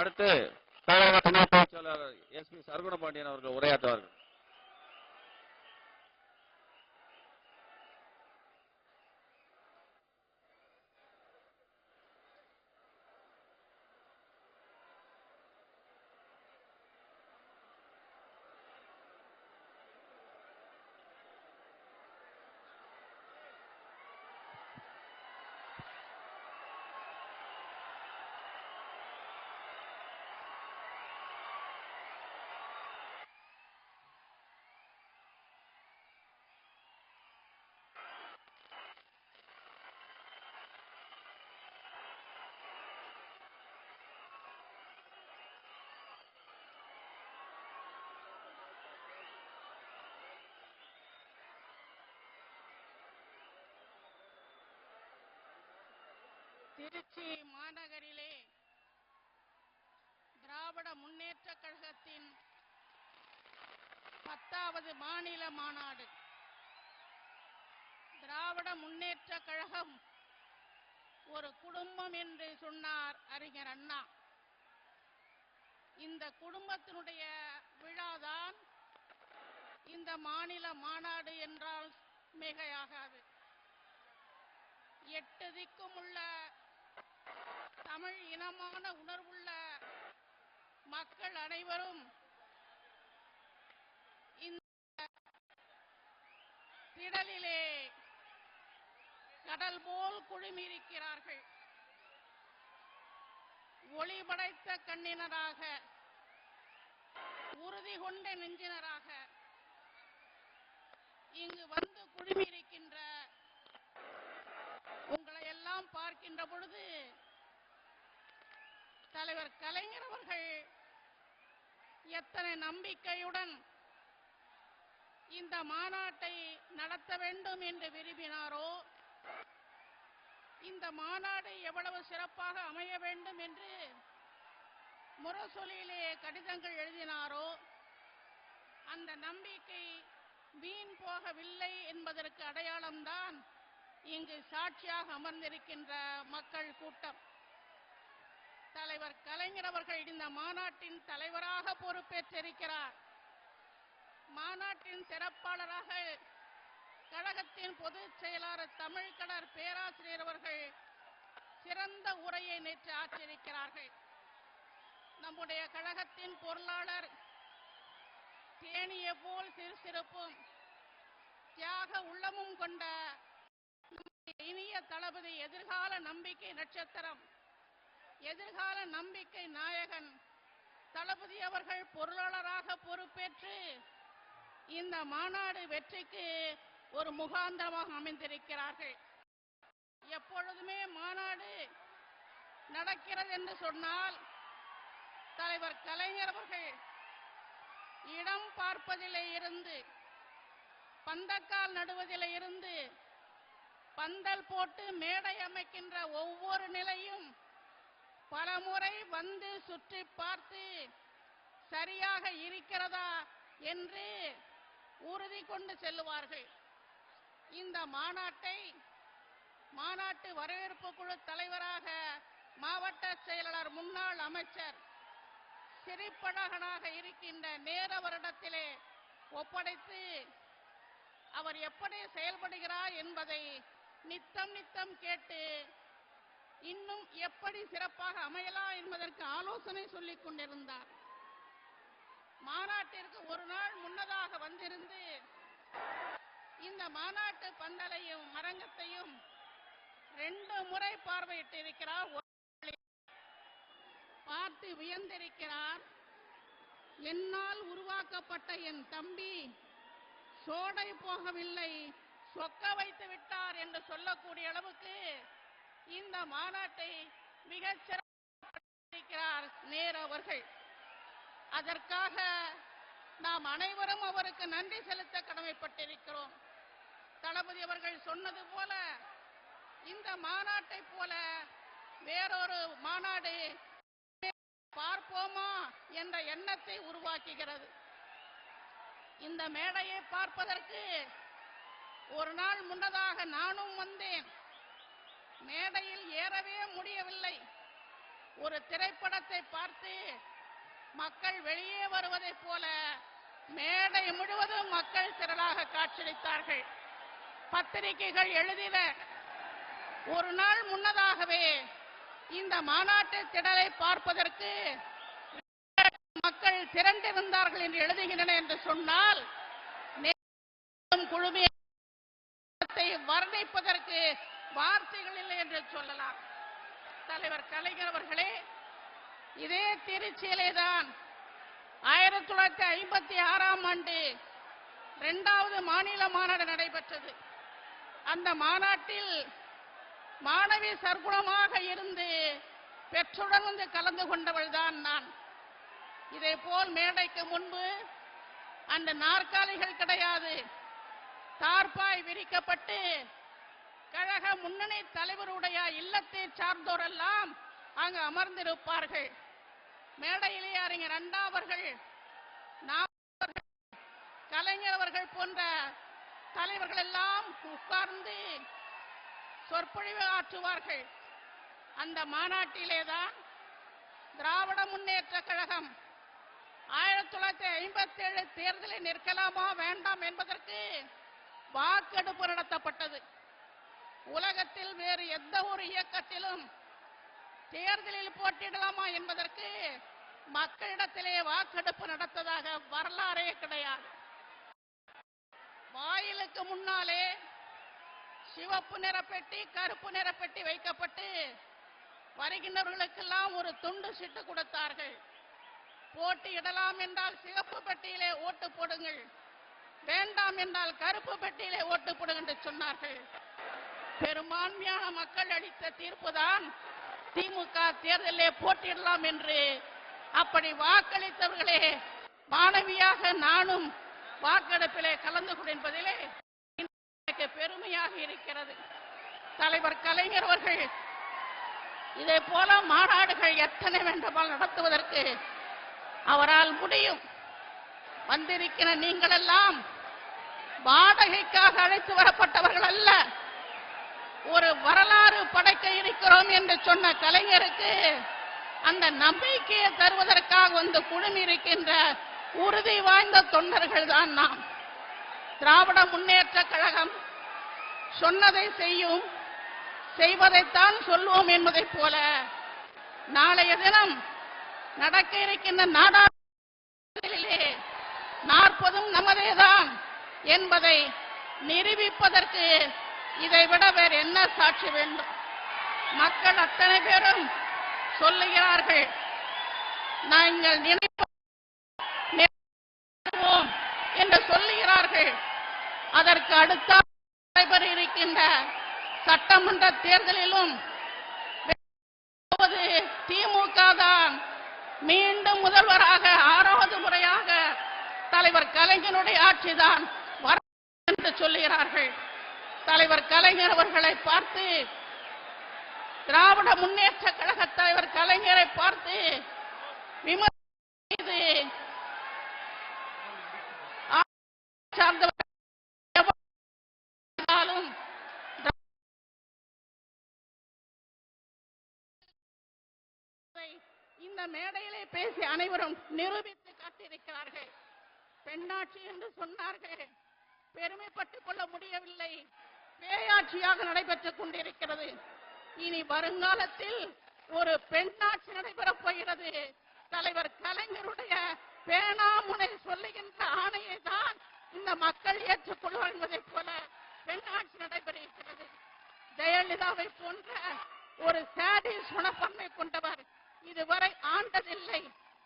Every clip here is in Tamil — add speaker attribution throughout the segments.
Speaker 1: அடுத்து தமிழக துணை பொதுச் செயலாளர் எஸ் பி சரகுணபாண்டியன் அவர்கள் உரையாற்றுவார்கள்.
Speaker 2: திருச்சி மாநகரிலே திராவிட முன்னேற்ற கழகத்தின் பத்தாவது மாநில மாநாடு. திராவிட முன்னேற்ற கழகம் ஒரு குடும்பம் என்று சொன்னார் அறிஞர் அண்ணா. இந்த குடும்பத்தினுடைய விழாதான் இந்த மாநில மாநாடு என்றால் மிகையாகாது. எட்டு திக்கும் உள்ள தமிழ் இனமான உணர்வுள்ள மக்கள் அனைவரும் இந்த திடலிலே கடல் போல் குழுமியிருக்கிறார்கள். ஒளி படைத்த கண்ணினராக உறுதி கொண்ட நெஞ்சினராக இங்கு வந்து குழுமியிருக்கின்ற உங்களை எல்லாம் பார்க்கின்ற பொழுது தலைவர் கலைஞர் அவர்கள் எத்தனை நம்பிக்கையுடன் இந்த மாநாட்டை நடத்த வேண்டும் என்று விரும்பினாரோ இந்த மாநாடு எவ்வளவு சிறப்பாக அமைய வேண்டும் என்று முரசொலியிலே கடிதங்கள் எழுதினாரோ அந்த நம்பிக்கை வீண் போகவில்லை என்பதற்கு அடையாளம்தான் இங்கு சாட்சியாக அமர்ந்திருக்கின்ற மக்கள் கூட்டம். தலைவர் கலைஞர் அவர்கள் இந்த மாநாட்டின் தலைவராக பொறுப்பேற்றிருக்கிறார். மாநாட்டின் சிறப்பாளராக கழகத்தின் பொதுச் செயலாளர் தமிழ்கடர் பேராசிரியர் அவர்கள் சிறந்த உரையை நேற்று ஆற்றியிருக்கிறார்கள். நம்முடைய கழகத்தின் பொருளாளர் தேனிய போல் சிறுசிறப்பும் தியாக உள்ளமும் கொண்ட இனிய தளபதி எதிர்கால நம்பிக்கை நட்சத்திரம் எதிர்கால நம்பிக்கை நாயகன் தளபதி அவர்கள் பொருளாளராக பொறுப்பேற்று இந்த மாநாடு வெற்றிக்கு ஒரு முகாந்திரமாக அமைந்திருக்கிறார்கள். எப்பொழுதுமே மாநாடு நடக்கிறது என்று சொன்னால் தலைவர் கலைஞர் அவர்கள் இடம் பார்ப்பதிலே இருந்து பந்தக்கால் நடுவதிலே இருந்து பந்தல் போட்டு மேடை அமைக்கின்ற ஒவ்வொரு நிலையும் பலமுறை வந்து சுற்றி பார்த்து சரியாக இருக்கிறதா என்று உறுதி கொண்டு செல்லுவார்கள். இந்த மாநாட்டை மாநாட்டு வரவேற்பு குழு தலைவராக மாவட்ட செயலாளர் முன்னாள் அமைச்சர் சிரிப்பழகனாக இருக்கின்ற நேர வருடத்திலே ஒப்படைத்து அவர் எப்படி செயல்படுகிறார் என்பதை நித்தம் நித்தம் கேட்டு இன்னும் எப்படி சிறப்பாக அமையலாம் என்பதற்கு ஆலோசனை சொல்லிக் கொண்டிருந்தார். மாநாட்டிற்கு ஒரு நாள் முன்னதாக வந்திருந்து இந்த மாநாட்டு பந்தலையும் மரங்கத்தையும் ரெண்டு முறை பார்வையிட்டு இருக்கிறார் ஒரு பார்த்து வியந்திருக்கிறார். என்னால் உருவாக்கப்பட்ட என் தம்பி சோடை போகவில்லை சொக்க வைத்து விட்டார் என்று சொல்லக்கூடிய அளவுக்கு இந்த மாநாட்டை மிகச் சிறப்பாக நேரு அவர்கள். அதற்காக நாம் அனைவரும் அவருக்கு நன்றி செலுத்த கடமைப்பட்டிருக்கிறோம். தளபதி அவர்கள் சொன்னது போல இந்த மாநாட்டை போல வேறொரு மாநாடு பார்ப்போமா என்ற எண்ணத்தை உருவாக்குகிறது. இந்த மேடையை பார்ப்பதற்கு ஒரு நாள் முன்னதாக நானும் வந்தேன். மேடையில் ஏறவே முடியவில்லை. ஒரு திரைப்படத்தை பார்த்து மக்கள் வெளியே வருவதைப் போல மேடை முழுவதும் மக்கள் திரளாக காட்சியளித்தார்கள். பத்திரிகைகள் எழுதின ஒரு நாள் முன்னதாகவே இந்த மாநாட்டு திடலை பார்ப்பதற்கு மக்கள் திரண்டிருந்தார்கள் என்று எழுதுகின்றன என்று சொன்னால் குழுமையை வர்ணிப்பதற்கு வார்த்தைகள் இல்லை என்று சொல்லலாம். தலைவர் கலைஞர் அவர்களே இதே திருச்சியிலே தான் ஆயிரத்தி தொள்ளாயிரத்தி ஐம்பத்தி ஆறாம் ஆண்டு இரண்டாவது மாநில மாநாடு நடைபெற்றது. அந்த மாநாட்டில் மாணவி சர்க்குணமாக இருந்து பெற்றுடன் வந்து கலந்து கொண்டவள் தான் நான். இதே போல் மேடைக்கு முன்பு அந்த நாற்காலிகள் கிடையாது. தார்பாய் விரிக்கப்பட்டு கழக முன்னணி தலைவருடைய இல்லத்தை சார்ந்தோரெல்லாம் அங்கு அமர்ந்திருப்பார்கள். மேடையிலே அறிஞர் அண்ணா நாம் கலைஞர் அவர்கள் போன்ற தலைவர்கள் எல்லாம் உட்கார்ந்து சொற்பொழிவு ஆற்றுவார்கள். அந்த மாநாட்டிலேதான் திராவிட முன்னேற்ற கழகம் ஆயிரத்தி தொள்ளாயிரத்தி ஐம்பத்தி ஏழு தேர்தலில் நிற்கலாமா வேண்டாம் என்பதற்கு வாக்கெடுப்பு நடத்தப்பட்டது. உலகத்தில் வேறு எந்த ஒரு இயக்கத்திலும் தேர்தலில் போட்டியிடலாமா என்பதற்கு மக்களிடத்திலே வாக்கெடுப்பு நடத்ததாக வரலாறே கிடையாது. வாயிலுக்கு முன்னாலே சிவப்பு நிறப்பெட்டி கருப்பு நிறப்பெட்டி வைக்கப்பட்டு வருகின்றவர்களுக்கெல்லாம் ஒரு துண்டு சிட்டு கொடுத்தார்கள். போட்டியிடலாம் என்றால் சிவப்பு பெட்டியிலே ஓட்டு போடுங்கள் வேண்டாம் என்றால் கருப்பு பெட்டியிலே ஓட்டு போடுங்கள் என்று சொன்னார்கள். பெரும்பான்மையான மக்கள் அளித்த தீர்ப்புதான் திமுக தேர்தலே போட்டியிடலாம் என்று. அப்படி வாக்களித்தவர்களே மாணவியாக நானும் வாக்கெடுப்பிலே கலந்து கொண்டிருப்பதிலே எனக்கு பெருமையாக இருக்கிறது. தலைவர் கலைஞர் அவர்கள் இதே போல மாநாடுகள் எத்தனை வேண்டுமால் நடத்துவதற்கு அவரால் முடியும். வந்திருக்கிற நீங்களெல்லாம் வாடகைக்காக அழைத்து வரப்பட்டவர்கள் அல்ல. ஒரு வரலாறு படைக்க இருக்கிறோம் என்று சொன்ன கலைஞருக்கு அந்த நம்பிக்கையை தருவதற்காக வந்து குழுமி இருக்கின்ற உறுதி வாய்ந்த தொண்டர்கள் தான் நாம். திராவிட முன்னேற்ற கழகம் சொன்னதை செய்யும் செய்வதைத்தான் சொல்வோம் என்பதைப் போல நாளைய தினம் நடக்க இருக்கின்ற நாடாளுமன்றத்திலே நாற்பதும் நமதேதான் என்பதை நிரூபிப்பதற்கு இதைவிட வேறு என்ன சாட்சி வேண்டும்? மக்கள் அத்தனை பேரும் சொல்லுகிறார்கள் நாங்கள் நினைப்போம் என்று சொல்லுகிறார்கள். அதற்கு அடுத்த நடைபெற இருக்கின்ற சட்டமன்ற தேர்தலிலும் திமுக தான் மீண்டும் முதல்வராக ஆறாவது முறையாக தலைவர் கலைஞனுடைய ஆட்சிதான் வர என்று சொல்லுகிறார்கள். தலைவர் கலைஞர் அவர்களை பார்த்து திராவிட முன்னேற்ற கழக தலைவர் கலைஞரை பார்த்து விமர்சனம் சார்ந்தவர் இந்த மேடையிலே பேசி அனைவரும் நிரூபித்து காட்டியிருக்கிறார்கள். பெண்ணாட்சி என்று சொன்னார்கள். பெருமைப்பட்டுக் கொள்ள முடியவில்லை. பேயாட்சியாக நடைபெற்றுக் கொண்டிருக்கிறது. இனி வருங்காலத்தில் ஒரு பெண்ணாட்சி நடைபெறப் போகிறது. தலைவர் கலைஞருடைய பேணாமுனை சொல்லுகின்ற ஆணையை தான் இந்த மக்கள் ஏற்றுக்கொள்வார் என்பதைப் போல பெண்ணாட்சி நடைபெற இருக்கிறது ஜெயலலிதாவை போன்ற ஒரு சாடிஸ் மனப்பான்மை கொண்டவர் இதுவரை ஆண்டதில்லை.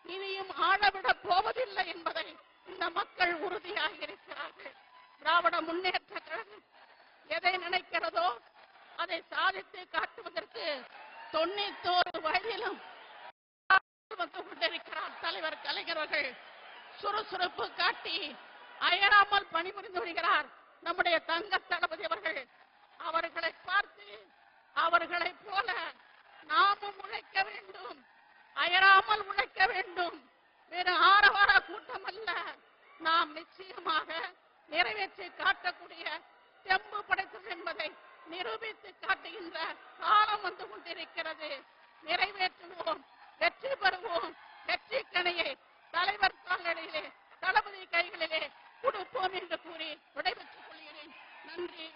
Speaker 2: இனியும் ஆளவிடப் போவதில்லை என்பதை இந்த மக்கள் உறுதியாக இருக்கிறார்கள். திராவிட முன்னேற்ற கழகம் எதை நினைக்கிறதோ அதை சாதித்து காட்டுவதற்கு தொண்ணூத்தோரு வயதிலும் வந்து கொண்டிருக்கிறார் தலைவர் கலைஞர்கள் சுறுசுறுப்பு காட்டி அயராமல் பணிபுரிந்து வருகிறார் நம்முடைய தங்க தளபதி அவர்கள். அவர்களை பார்த்து அவர்களைப் போல நாமும் உழைக்க வேண்டும் அயராமல் உழைக்க வேண்டும். வேறு ஆரவார கூட்டம் அல்ல. நாம் நிச்சயமாக நிறைவேற்றி காட்டக்கூடிய என்பதை நிரூபித்து காட்டுகின்ற காலம் வந்து கொண்டிருக்கிறது. நிறைவேற்றுவோம் வெற்றி பெறுவோம். வெற்றி கணையை தலைவர் கால்களிலே தளபதி கைகளிலே கொடுப்போம் என்று கூறி விடைபெற்றுக் கொள்கிறேன். நன்றி